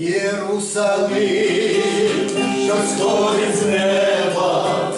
Єрусалим, що сходить з неба,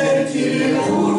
Thank you.